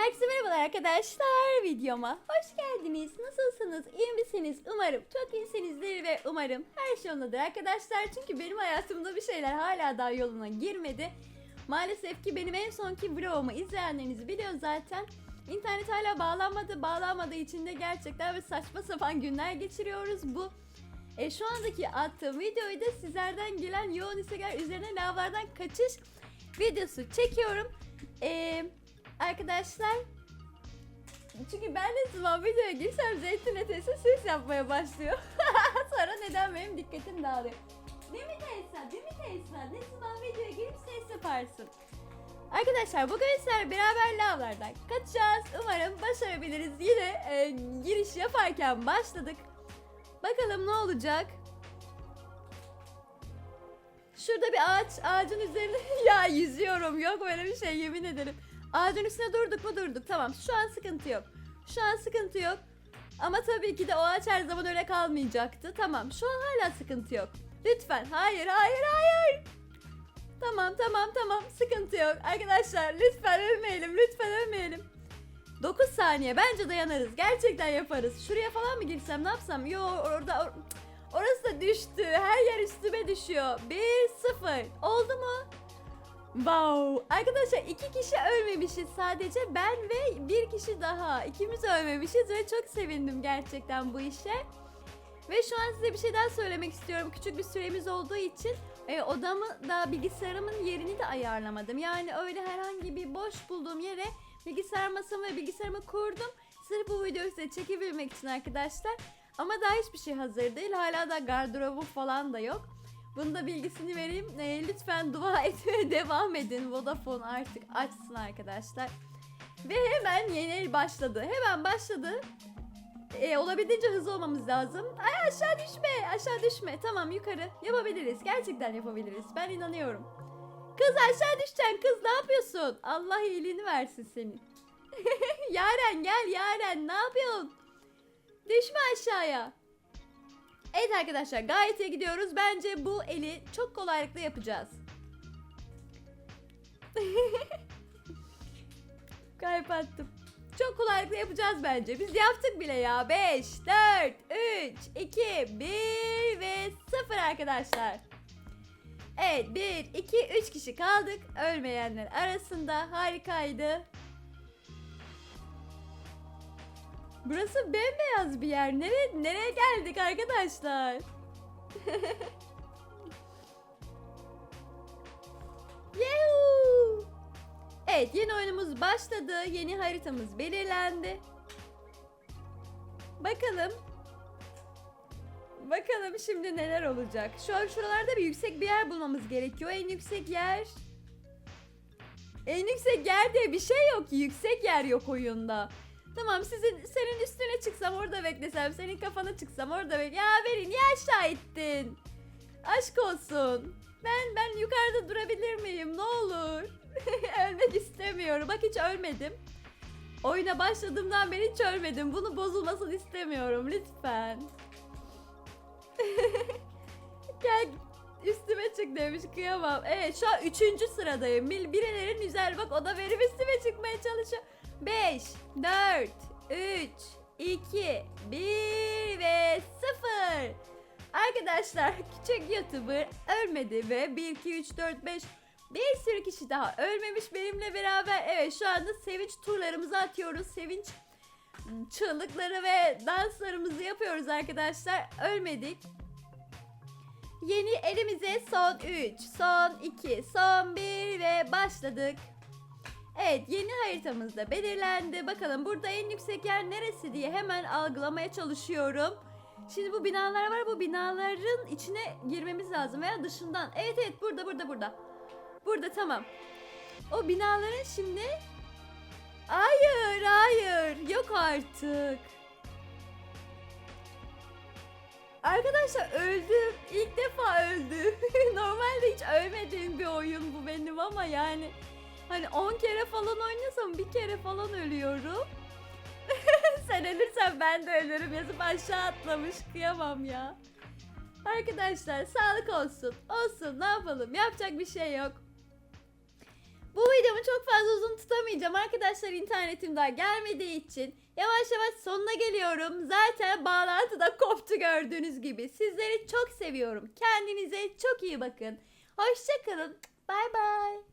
Herkese merhabalar arkadaşlar videoma hoş geldiniz. Nasılsınız? İyi misiniz? Umarım çok iyisinizdir ve umarım her şey yolundadır arkadaşlar. Çünkü benim hayatımda bir şeyler hala daha yoluna girmedi. Maalesef ki benim en sonki vlogumu izleyenleriniz biliyor zaten. İnternet hala bağlanmadı. Bağlanmadığı için de gerçekten ve saçma sapan günler geçiriyoruz. Bu e, şu andaki attığım videoyu da sizlerden gelen yoğun istekler üzerine lavlardan kaçış videosu çekiyorum. Eee Arkadaşlar çünkü ben ne zaman videoya girsem zeytin ötesi ses yapmaya başlıyor. Sonra neden benim dikkatim dağılıyor. Değil mi Tesla? Değil mi Tesla? Ne zaman videoya girip ses yaparsın? Arkadaşlar bugün sizlerle beraber lavlardan kaçacağız. Umarım başarabiliriz. Yine e, giriş yaparken başladık. Bakalım ne olacak? Şurada bir ağaç, ağacın üzerine ya yüzüyorum. Yok böyle bir şey yemin ederim. Ağacın üstüne durduk mu durduk. Tamam şu an sıkıntı yok. Şu an sıkıntı yok. Ama tabii ki de o ağaç her zaman öyle kalmayacaktı. Tamam şu an hala sıkıntı yok. Lütfen hayır hayır hayır. Tamam tamam tamam sıkıntı yok. Arkadaşlar lütfen ölmeyelim lütfen ölmeyelim. 9 saniye bence dayanırız. Gerçekten yaparız. Şuraya falan mı girsem ne yapsam? Yo orada or- orası da düştü. Her yer üstüme düşüyor. 1-0. Oldu mu? Wow. Arkadaşlar iki kişi ölmemişiz sadece ben ve bir kişi daha. İkimiz ölmemişiz ve çok sevindim gerçekten bu işe. Ve şu an size bir şey daha söylemek istiyorum. Küçük bir süremiz olduğu için e, odamı da bilgisayarımın yerini de ayarlamadım. Yani öyle herhangi bir boş bulduğum yere bilgisayar masamı ve bilgisayarımı kurdum. Sırf bu videoyu size çekebilmek için arkadaşlar. Ama daha hiçbir şey hazır değil. Hala da gardırobum falan da yok. Bunun da bilgisini vereyim. Ee, lütfen dua etmeye devam edin. Vodafone artık açsın arkadaşlar. Ve hemen yeni el başladı. Hemen başladı. Ee, olabildiğince hızlı olmamız lazım. Ay aşağı düşme, aşağı düşme. Tamam yukarı. Yapabiliriz. Gerçekten yapabiliriz. Ben inanıyorum. Kız aşağı düşeceksin. Kız ne yapıyorsun? Allah iyiliğini versin senin. Yaren gel Yaren. Düşme aşağıya. Evet arkadaşlar gayet iyi gidiyoruz. Bence bu eli çok kolaylıkla yapacağız. Kalp. Çok kolaylıkla yapacağız bence. Biz yaptık bile ya. 5, 4, 3, 2, 1 ve 0 arkadaşlar. Evet 1, 2, 3 kişi kaldık. Ölmeyenler arasında harikaydı. Burası bembeyaz bir yer. Nereye, nereye geldik arkadaşlar? Evet yeni oyunumuz başladı. Yeni haritamız belirlendi. Bakalım. Bakalım şimdi neler olacak. Şu an şuralarda bir yüksek bir yer bulmamız gerekiyor. En yüksek yer. En yüksek yer diye bir şey yok. Yüksek yer yok oyunda. Tamam sizin senin üstüne çıksam orada beklesem, senin kafana çıksam orada bek. Ya beni niye aşağı ittin? Aşk olsun. Ben ben yukarıda durabilir miyim? Ne olur. Ölmek istemiyorum. Bak hiç ölmedim. Oyuna başladığımdan beri hiç ölmedim. Bunu bozulmasını istemiyorum lütfen. Gel üstüme çık demiş kıyamam. Evet şu an üçüncü sıradayım. Bir, birilerin güzel bak o da benim üstüme çıkmaya çalışıyor. 5, 4, 3, 2, 1 ve 0. Arkadaşlar küçük YouTuber ölmedi ve 1, 2, 3, 4, 5 bir sürü kişi daha ölmemiş benimle beraber. Evet şu anda sevinç turlarımızı atıyoruz. Sevinç çığlıkları ve danslarımızı yapıyoruz arkadaşlar. Ölmedik. Yeni elimize son 3, son 2, son 1 ve başladık. Evet yeni haritamız da belirlendi. Bakalım burada en yüksek yer neresi diye hemen algılamaya çalışıyorum. Şimdi bu binalar var. Bu binaların içine girmemiz lazım veya dışından. Evet evet burada burada burada. Burada tamam. O binaların şimdi... Hayır hayır yok artık. Arkadaşlar öldüm. İlk defa öldüm. Normalde hiç ölmediğim bir oyun bu benim ama yani... Hani 10 kere falan oynasam bir kere falan ölüyorum. Sen ölürsen ben de ölürüm yazıp aşağı atlamış kıyamam ya. Arkadaşlar sağlık olsun. Olsun ne yapalım yapacak bir şey yok. Bu videomu çok fazla uzun tutamayacağım arkadaşlar internetim daha gelmediği için. Yavaş yavaş sonuna geliyorum. Zaten bağlantı da koptu gördüğünüz gibi. Sizleri çok seviyorum. Kendinize çok iyi bakın. Hoşçakalın. Bay bay.